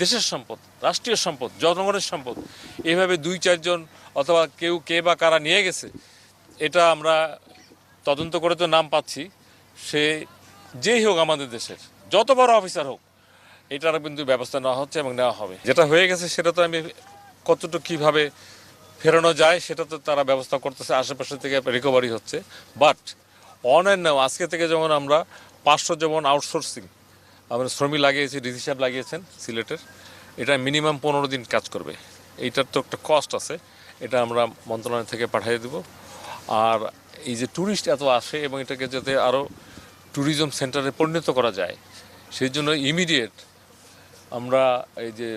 দেশের সম্পদ, রাষ্ট্রীয় সম্পদ, জনগণের সম্পদ, এভাবে দুই, চারজন অথবা কেউ কে বা কারা নিয়ে গেছে, এটা আমরা তদন্ত করে তো নাম পাচ্ছি। সে যেই হোক আমাদের দেশের, যত বড় অফিসার হোক, এটার কিন্তু ব্যবস্থা নেওয়া হচ্ছে এবং নেওয়া হবে। যেটা হয়ে গেছে সেটা তো আমি কতটুকু কীভাবে ফেরানো যায়, সেটা তো তারা ব্যবস্থা করতেছে, আশেপাশে থেকে রিকভারি হচ্ছে। বাট অন নাও আজকে থেকে যেমন আমরা পাঁচশো যেমন আউটসোর্সিং আমরা শ্রমিক লাগিয়েছি ডিসি সাহেব লাগিয়েছেন সিলেটের। এটা মিনিমাম পনেরো দিন কাজ করবে। এইটার তো একটা কস্ট আছে। এটা আমরা মন্ত্রণালয় থেকে পাঠিয়ে দেব। আর এই যে ট্যুরিস্ট এত আসে এবং এটাকে যাতে আরও ট্যুরিজম সেন্টারে পরিণত করা যায়, সেই জন্য ইমিডিয়েট আমরা এই যে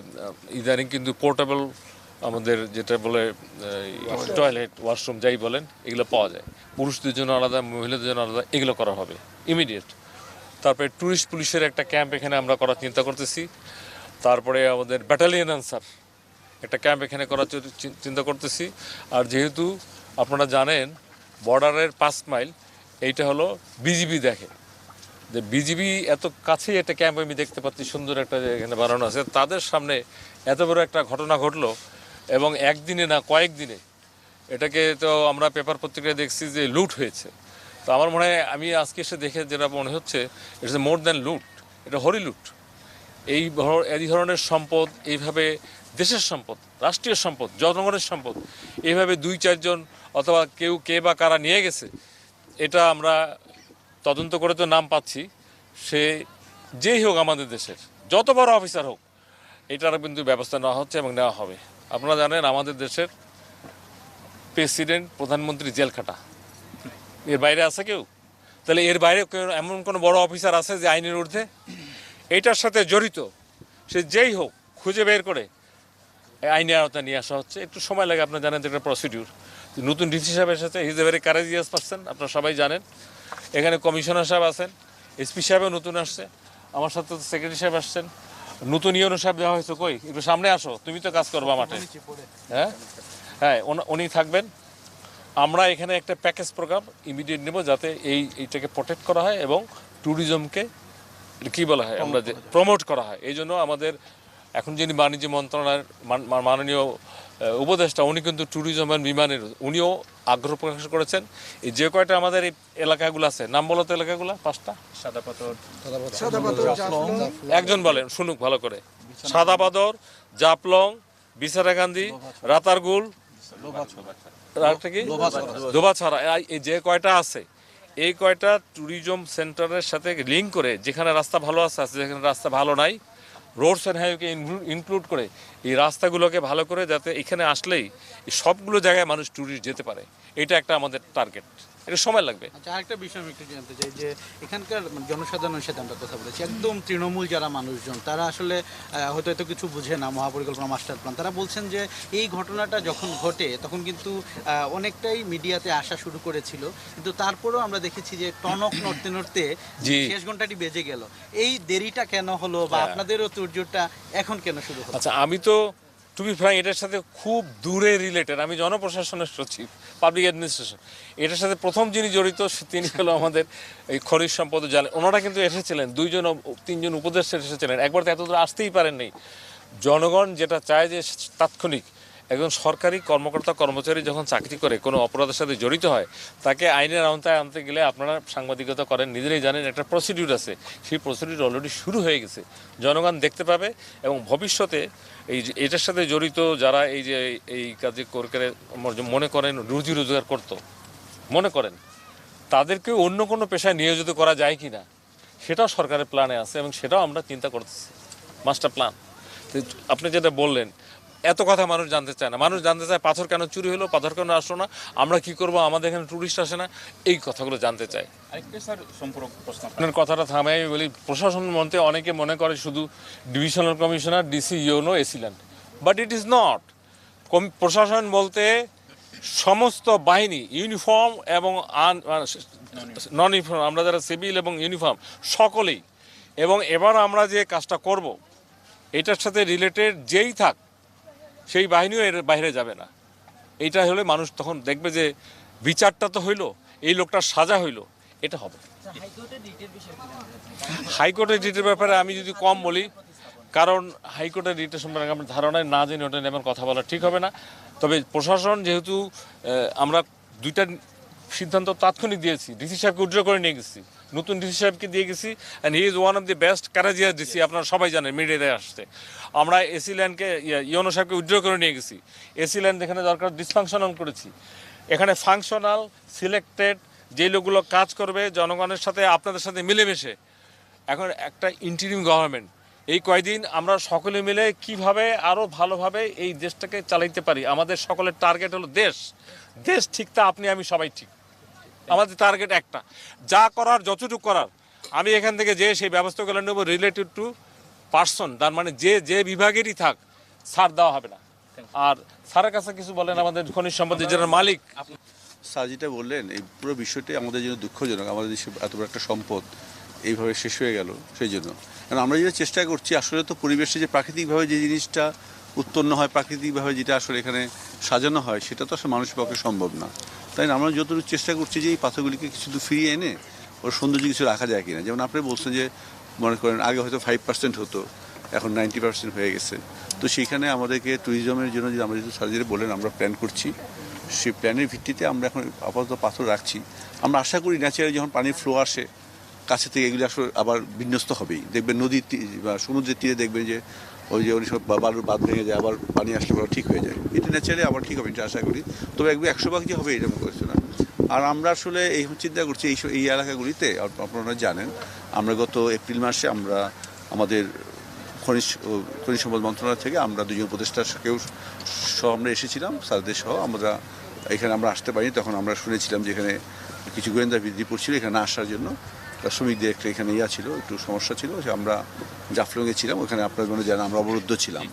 ইদানিং কিন্তু পোর্টেবল আমাদের যেটা বলে টয়লেট ওয়াশরুম যাই বলেন, এগুলো পাওয়া যায়। পুরুষদের জন্য আলাদা, মহিলাদের জন্য আলাদা, এগুলো করা হবে। ইমিডিয়েট তারপরে ট্যুরিস্ট পুলিশের একটা ক্যাম্প এখানে আমরা করার চিন্তা করতেছি। তারপরে আমাদের ব্যাটালিয়ন আনসার একটা ক্যাম্প এখানে করার চিন্তা করতেছি। আর যেহেতু আপনারা জানেন বর্ডারের পাঁচ মাইল এইটা হলো বিজিবি দেখে। যে বিজিবি এত কাছেই একটা ক্যাম্প আমি দেখতে পাচ্ছি, সুন্দর একটা এখানে বানানো আছে। তাদের সামনে এত বড় একটা ঘটনা ঘটলো এবং একদিনে না কয়েকদিনে এটাকে তো আমরা পেপার পত্রিকায় দেখছি যে লুট হয়েছে। তো আমার মনে হয় আমি আজকে এসে দেখে যেটা মনে হচ্ছে ইটস মোর দ্যান লুট এটা হরি লুট এই এই ধরনের সম্পদ, এইভাবে দেশের সম্পদ, রাষ্ট্রীয় সম্পদ, জনগণের সম্পদ, এইভাবে দুই চারজন অথবা কেউ কে বা কারা নিয়ে গেছে, এটা আমরা তদন্ত করে তো নাম পাচ্ছি। সে যেই হোক আমাদের দেশের, যত বড় অফিসার হোক, এটার কিন্তু ব্যবস্থা নেওয়া হচ্ছে এবং নেওয়া হবে। আপনারা জানেন আমাদের দেশের প্রেসিডেন্ট প্রধানমন্ত্রী জেল খাটা এর বাইরে আছে কেউ? তাহলে এর বাইরে এমন কোনো বড় অফিসার আছে যে আইনের ঊর্ধ্বে? এটার সাথে জড়িত। সে যেই হোক, খুঁজে বের করে আইনের আওতায় নিয়ে আসা হচ্ছে। একটু সময় লাগে, আপনার জানেন তো একটা প্রসিডিউর নতুন ডিসি সাহেব এসেছে he's a very courageous person আপনারা সবাই জানেন। এখানে কমিশনার সাহেব আছেন এসপি সাহেবও নতুন আসছে। আমার সাথে তো সেক্রেটারি সাহেব আসছেন। নতুন ইউনো সাহেব দেওয়া হয়েছে, কই? একটু সামনে আসো, তুমি তো কাজ করবা মাঠে। হ্যাঁ? হ্যাঁ উনি থাকবেন। আমরা এখানে একটা প্যাকেজ প্রোগ্রাম ইমিডিয়েট নেব যাতে এই এইটাকে প্রোটেক্ট করা হয় এবং ট্যুরিজমকে কি বলা হয় আমরা যে প্রমোট করা হয়। এই জন্য আমাদের এখন যিনি বাণিজ্য মন্ত্রণালয়ের মান- মাননীয় উপদেষ্টা উনি কিন্তু ট্যুরিজম অ্যান্ড বিমানের উনিও আগ্রহ প্রকাশ করেছেন। এই যে কয়টা আমাদের এই এলাকাগুলো আছে নাম বলো তো এলাকাগুলো পাঁচটা? সাদা পাথর একজন বলেন শুনুক ভালো করে। সাদাবাদর জাপলং বিসারাকান্দি রাতারগুল আরেকটা কি? এই- এই যে কয়টা আছে এই কয়টা ট্যুরিজম সেন্টারের সাথে লিঙ্ক করে যেখানে রাস্তা ভালো আছে আছে যেখানে রাস্তা ভালো নাই রোডস অ্যান্ড হাইওয়েকে ইনক্লুড করে এই রাস্তাগুলোকে ভালো করে যাতে এখানে আসলেই সবগুলো জায়গায় মানুষ ট্যুরিস্ট যেতে পারে। এটা একটা আমাদের টার্গেট এটা সময় লাগবে। আচ্ছা আরেকটা বিষয় আমি একটু জানতে চাই যে এখানকার জনসাধারণের সাথে আমরা কথা বলেছি। একদম তৃণমূল যারা মানুষজন তারা আসলে হয়তো এত কিছু বুঝে না মহাপরিকল্পনা মাস্টার প্ল্যান। তারা বলছেন যে এই ঘটনাটা যখন ঘটে তখন কিন্তু অনেকটাই মিডিয়াতে আসা শুরু করেছিল। কিন্তু তারপরেও আমরা দেখেছি যে টনক নড়তে নড়তে। শেষ ঘন্টাটি বেজে গেল। এই দেরিটা কেন হলো বা হ্যাঁ। আপনাদেরও তোর্যটা এখন কেন শুরু হলো? আচ্ছা আমি তো টু বি ফ্রাই এটার সাথে খুব দূরে রিলেটেড আমি জনপ্রশাসনের সচিব পাবলিক অ্যাডমিনিস্ট্রেশন এটার সাথে প্রথম যিনি জড়িত তিনি হলো আমাদের এই খনিজ সম্পদ জানেন ওনারা কিন্তু এসেছিলেন, দুইজন তিনজন উপদেষ্টা এসেছিলেন। একবার তো এত দূর আসতেই পারেননি। জনগণ যেটা চায় যে তাৎক্ষণিক একজন সরকারি কর্মকর্তা, কর্মচারী যখন চাকরি করে, কোনো অপরাধের সাথে জড়িত হয়, তাকে আইনের আওতায় আনতে গেলে আপনারা সাংবাদিকতা করেন, নিজেরাই জানেন একটা প্রসিডিউর আছে। সেই প্রসিডিউর অলরেডি শুরু হয়ে গেছে। জনগণ দেখতে পাবে এবং ভবিষ্যতে এই এটার সাথে জড়িত যারা এই যে এই কাজে করে মনে করেন রুজি রোজগার করতো, মনে করেন তাদেরকে অন্য কোনো পেশায় নিয়োজিত করা যায় কি না সেটাও সরকারের প্ল্যানে আছে এবং সেটাও আমরা চিন্তা করতেছি। মাস্টার প্ল্যান আপনি যেটা বললেন এত কথা মানুষ জানতে চায় না। মানুষ জানতে চায় পাথর কেন চুরি হলো পাথর কেন আসলো না আমরা কি করব আমাদের এখানে টুরিস্ট আসে না এই কথাগুলো জানতে চায়। আপনার। কথাটা থামে আমি বলি প্রশাসন মন্ত্রী অনেকে মনে করে শুধু divisional commissioner DC UNO AC land but it is not প্রশাসন বলতে সমস্ত বাহিনী ইউনিফর্ম এবং নন ইউনিফর্ম আমরা যারা সিভিল এবং ইউনিফর্ম সকলেই। এবং এবার আমরা যে কাজটা করব এটার সাথে রিলেটেড যেই থাক সেই বাহিনীও এর বাইরে যাবে না। এইটা হলে মানুষ তখন দেখবে যে বিচারটা তো হইল, এই লোকটার সাজা হইল, এটা হবে। হাইকোর্টের ডিটের ব্যাপারে আমি যদি কম বলি, কারণ হাইকোর্টের রিটের সম্পর্কে আমার ধারণায় না জেনে ওটা নিয়ে কথা বলা ঠিক হবে না। তবে প্রশাসন যেহেতু আমরা দুইটা সিদ্ধান্ত তাৎক্ষণিক দিয়েছি, ডিসি সাহেবকে উজ্জ্ব করে নিয়ে গেছি। নতুন ডিসি সাহেবকে দিয়ে গেছি and he is one of the best courageous DC, আপনারা সবাই জানেন মিডিয়াতে আসতে আমরা এসি ল্যান্ডকে ইয়নো সাহেবকে উজ্জ্ব করে নিয়ে গেছি। এসি ল্যান্ড এখানে দরকার ডিসফাংশনাল করেছি। এখানে ফাংশনাল সিলেক্টেড যে লোকগুলো কাজ করবে, জনগণের সাথে, আপনাদের সাথে মিলেমিশে। এখন একটা ইন্টারিম গভর্নমেন্ট এই কয়দিন আমরা সকলে মিলে কীভাবে আরও ভালোভাবে এই দেশটাকে চালাইতে পারি? আমাদের সকলের টার্গেট হলো দেশ। দেশ ঠিক তা আপনি, আমি সবাই ঠিক। আমাদের টার্গেট একটা। যা করার যতটুকু করার আমি এখান থেকে যে সেই ব্যবস্থাগুলো নেব রিলেটেড টু পার্সন তার মানে যে যে বিভাগেরই থাক ছাড় দেওয়া হবে না। আর স্যারের কাছে কিছু বলেন আমাদের খনিজ সম্পদের যারা মালিক। স্যার যেটা বললেন এই পুরো বিষয়টি আমাদের জন্য দুঃখজনক আমাদের দেশে এত বড় একটা সম্পদ এইভাবে শেষ হয়ে গেল সেই জন্য। কারণ আমরা যেটা চেষ্টা করছি আসলে তো পরিবেশে যে প্রাকৃতিকভাবে যে জিনিসটা উৎপন্ন হয় প্রাকৃতিকভাবে যেটা আসলে এখানে সাজানো হয়, সেটা তো আসলে মানুষের পক্ষে সম্ভব না। তাই আমরা যতটুকু চেষ্টা করছি যে এই পাথরগুলিকে শুধু ফিরিয়ে এনে ওর সৌন্দর্য কিছু রাখা যায় কিনা। যেমন আপনি বলছেন যে, মনে করেন আগে হয়তো ফাইভ পার্সেন্ট হতো, এখন নাইনটি পার্সেন্ট হয়ে গেছে। তো সেইখানে আমাদেরকে ট্যুরিজমের জন্য যদি আমরা যদি সার্জারি বলেন, আমরা প্ল্যান করছি। সেই প্ল্যানের ভিত্তিতে আমরা এখন আপাতত পাথর রাখছি। আমরা আশা করি ন্যাচারালি যখন পানির ফ্লো আসে, কাছে থেকে এগুলি আসলে আবার বিন্যস্ত হবেই। দেখবেন নদীর বা সমুদ্রের তীরে দেখবেন যে ওই যে ওই সব বালুর বাঁধ ভেঙে যায়, আবার পানি আসলে পরে ঠিক হয়ে যায়। এটা ন্যাচারালি আবার ঠিক হবে, এটা আশা করি। তবে একবার একশো ভাগ যে হবে এরকম করছে না। আর আমরা আসলে এই চিন্তা করছি, এই এই এলাকাগুলিতে, আপ- আপনারা জানেন, আমরা গত এপ্রিল মাসে আমরা আমাদের খনিজ খনিজ সম্পদ মন্ত্রণালয় থেকে আমরা দুজন উপদেষ্টার সাথেও সহ আমরা এসেছিলাম, স্যারদের সহ। আমরা এখানে আমরা আসতে পারিনি, তখন আমরা শুনেছিলাম যে এখানে কিছু গোয়েন্দা বৃদ্ধি পড়ছিল এখানে আসার জন্য। শ্রমিকদের একটা এখানে ইয়া ছিল, একটু সমস্যা ছিল যে আমরা জাফলংয়ে ছিলাম, ওখানে আপনার মনে জানেন আমরা অবরুদ্ধ ছিলাম।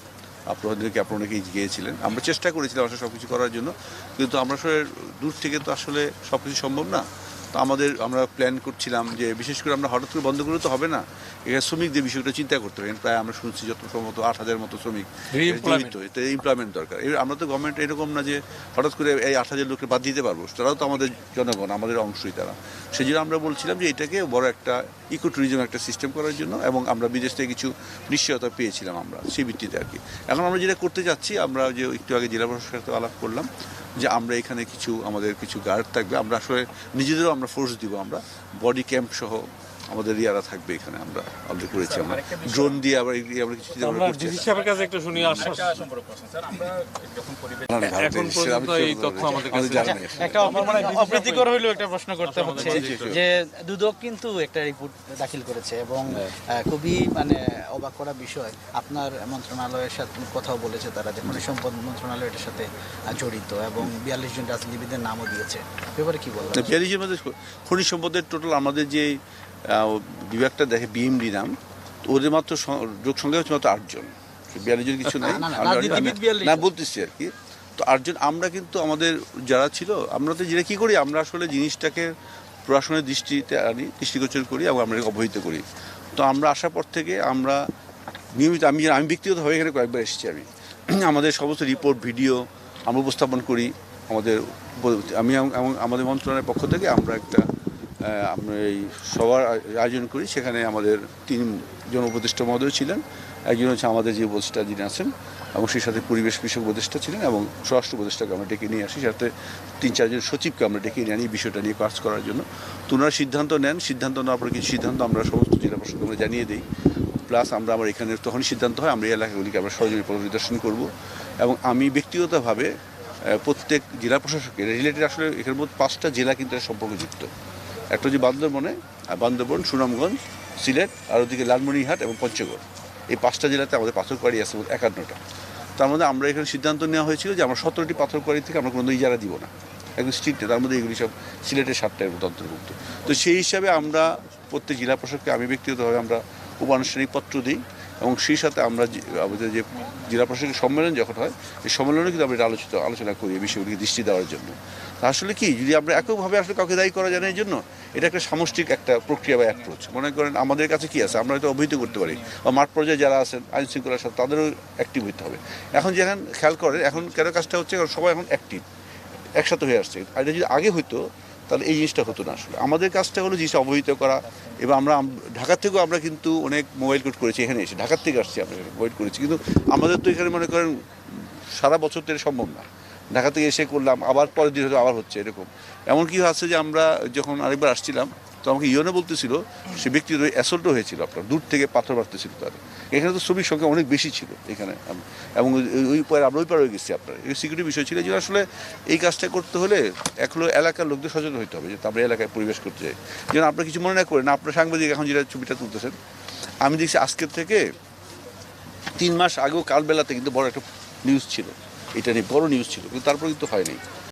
আপনাদেরকে আপনারা অনেকেই গিয়েছিলেন। আমরা চেষ্টা করেছিলাম আসলে সব কিছু করার জন্য, কিন্তু আমরা আসলে দূর থেকে তো আসলে সব কিছু সম্ভব না। তো আমাদের আমরা প্ল্যান করছিলাম যে বিশেষ করে আমরা হঠাৎ করে বন্ধ করলে তো হবে না। এখানে শ্রমিকদের বিষয়টা চিন্তা করতে হবে। প্রায় আমরা শুনছি যত সম্ভবত আট হাজার মতো শ্রমিক. জড়িত এতে এমপ্লয়মেন্ট দরকার। এবার আমরা তো গভর্নমেন্ট এরকম না যে হঠাৎ করে এই আট হাজার লোককে বাদ দিতে পারব। তারাও তো আমাদের জনগণ আমাদের অংশই তারা। সেই জন্য আমরা বলছিলাম যে এটাকে বড় একটা ইকো ট্যুরিজম একটা সিস্টেম করার জন্য এবং আমরা বিদেশ থেকে কিছু নিশ্চয়তা পেয়েছিলাম আমরা সেই ভিত্তিতে আর কি। এখন আমরা যেটা করতে যাচ্ছি আমরা যে একটু আগে জেলা প্রশাসকের সাথে আলাপ করলাম যে আমরা এখানে কিছু আমাদের কিছু গার্ড থাকবে। আমরা আসলে নিজেদেরও আমরা ফোর্স দিব আমরা বডি ক্যাম্প সহ আমাদের ইয়ারা থাকবে এখানে আমরা অলরেডি করেছি আমরা। ড্রোন দিয়ে আবার আমরা কিছু আমরা কাছে একটু শুনি আশ্বাস। এখন পর্যন্ত এই তথ্য আমাদের কাছে জানা নেই। একটা অপ্রী- অপ্রীতিকর হইলেও একটা প্রশ্ন করতে হচ্ছে জি, জি। যে দুদক কিন্তু একটা রিপোর্ট দাখিল করেছে এবং খুবই মানে অবাক করা বিষয়। আপনার মন্ত্রণালয়ের সাথে কথাও বলেছে তারা যে খনিজ সম্পদ মন্ত্রণালয় এটার সাথে জড়িত এবং বিয়াল্লিশ জন রাজনীতিবিদের নামও দিয়েছে। ব্যাপারে কি বলবেন? বিয়াল্লিশের মধ্যে খনিজ সম্পদের টোটাল আমাদের যে বিভাগটা দেখে বিএমডি নাম তো ওদের মাত্র লোক সংখ্যা হচ্ছে মাত্র আটজন। বিয়াল্লিশ জন কিছু নাই। না, না, আমি- রাজনীতিবিদ আমি- 42 না বলতেছি আর কি। তো আটজন আমরা কিন্তু আমাদের যারা ছিল আমরা তো যেটা কী করি আমরা আসলে জিনিসটাকে প্রশাসনের দৃষ্টিতে আনি দৃষ্টিগোচর করি এবং আমরা অবহিত করি। তো আমরা আসার পর থেকে আমরা নিয়মিত আমি আমি ব্যক্তিগতভাবে এখানে কয়েকবার এসেছি আমি। আমাদের সমস্ত রিপোর্ট ভিডিও আমরা উপস্থাপন করি। আমাদের আমি এবং আমাদের মন্ত্রণালয়ের পক্ষ থেকে আমরা একটা আমরা এই সবার আ- আয়োজন করি। সেখানে আমাদের তিন জন উপদেষ্টা মহোদয় ছিলেন। একজন হচ্ছে আমাদের যে উপদেষ্টা যিনি আছেন এবং সেই সাথে পরিবেশ বিষয়ক উপদেষ্টা ছিলেন এবং স্বরাষ্ট্র উপদেষ্টাকে আমরা ডেকে নিয়ে আসি। সাথে তিন চারজন সচিবকে আমরা ডেকে নিয়ে আনি বিষয়টা নিয়ে কাজ করার জন্য। তো ওনারা সিদ্ধান্ত নেন। সিদ্ধান্ত নেওয়ার পরে কিছু সিদ্ধান্ত আমরা সমস্ত জেলা প্রশাসনকে আমরা জানিয়ে দিই। প্লাস আমরা আমার এখানে তখনই সিদ্ধান্ত হয়, আমরা এই এলাকাগুলিকে আমরা সহযোগী পরিদর্শন করব। এবং আমি ব্যক্তিগতভাবে প্রত্যেক জেলা প্রশাসকের, রিলেটেড আসলে এখানে মোট পাঁচটা জেলা কিন্তু সম্পর্কযুক্ত। একটা হচ্ছে বান্দরবনে, আর বান্দরবন, সুনামগঞ্জ, সিলেট, আর ওদিকে লালমনিরহাট এবং পঞ্চগড়। এই পাঁচটা জেলাতে আমাদের পাথর কোয়ারি আছে একান্নটা। তার মধ্যে আমরা এখানে সিদ্ধান্ত নেওয়া হয়েছিল যে আমরা সতেরোটি পাথর কোয়ারি থেকে আমরা কোনো ইজারা দিব না। একদম স্ট্রিক্টে তার মধ্যে এগুলি সব সিলেটের সাতটার মতো অন্তর্ভুক্ত তো সেই হিসাবে আমরা প্রত্যেক জেলা প্রশাসককে আমি ব্যক্তিগতভাবে আমরা উপানুষ্ঠানিক পত্র দিই। এবং সেই সাথে আমরা আমাদের যে জেলা প্রশাসনিক সম্মেলন যখন হয়, এই সম্মেলনে কিন্তু আমরা এটা আলোচিত, আলোচনা করি এই বিষয়গুলিকে দৃষ্টি দেওয়ার জন্য। তা আসলে কি, যদি আমরা এককভাবে আসলে কাউকে দায়ী করা এই জন্য এটা একটা সামষ্টিক একটা প্রক্রিয়া বা অ্যাপ্রোচ মনে করেন আমাদের কাছে কি আছে, আমরা হয়তো অবহিত করতে পারি, বা মাঠ পর্যায়ে যারা আছেন, আইন শৃঙ্খলার সাথে তাদেরও অ্যাক্টিভ হতে হবে। এখন যেখান খেয়াল করেন, এখন কেন কাজটা হচ্ছে, কারণ সবাই এখন অ্যাক্টিভ একসাথে হয়ে আসছে। আর এটা যদি আগে হইতো তাহলে এই জিনিসটা হতো না আসলে। আমাদের কাজটা হলো জিনিসটা অবহিত করা, এবং আমরা ঢাকার থেকেও আমরা কিন্তু অনেক মোবাইল কোর্ট করেছি, এখানে এসে। ঢাকার থেকে আসছি আমরা মোবাইল করেছি। কিন্তু আমাদের তো এখানে মনে করেন সারা বছর তো সম্ভব না। ঢাকা থেকে এসে করলাম, আবার পরের দিন হয়তো আবার হচ্ছে এরকম। এমন কি আছে যে আমরা যখন আরেকবার আসছিলাম তো আমাকে ইয়নে বলতেছিল, সে ব্যক্তির অ্যাসল্টও হয়েছিল আপনার, দূর থেকে পাথর মারতেছিল তার। এখানে তো শ্রমিক সংখ্যা অনেক বেশি ছিল এখানে এবং ওই- ওই পরে, আমরা ওই পারে গেছি আপনার। এই সিকিউরিটি বিষয় ছিল যে আসলে এই কাজটা করতে হলে এক হলো এলাকার লোকদের সচেতন হতে হবে যে আমরা এলাকায় পরিবেশ করতে চাই যেন আপনার কিছু মনে না করেন, আপনার সাংবাদিক এখন যেটা ছবিটা তুলতেছেন, আমি দেখছি আজকের থেকে তিন মাস আগেও কালবেলাতে কিন্তু বড় একটা নিউজ ছিল। এটা নিয়ে বড় নিউজ ছিল, কিন্তু তারপর কিন্তু হয়নি।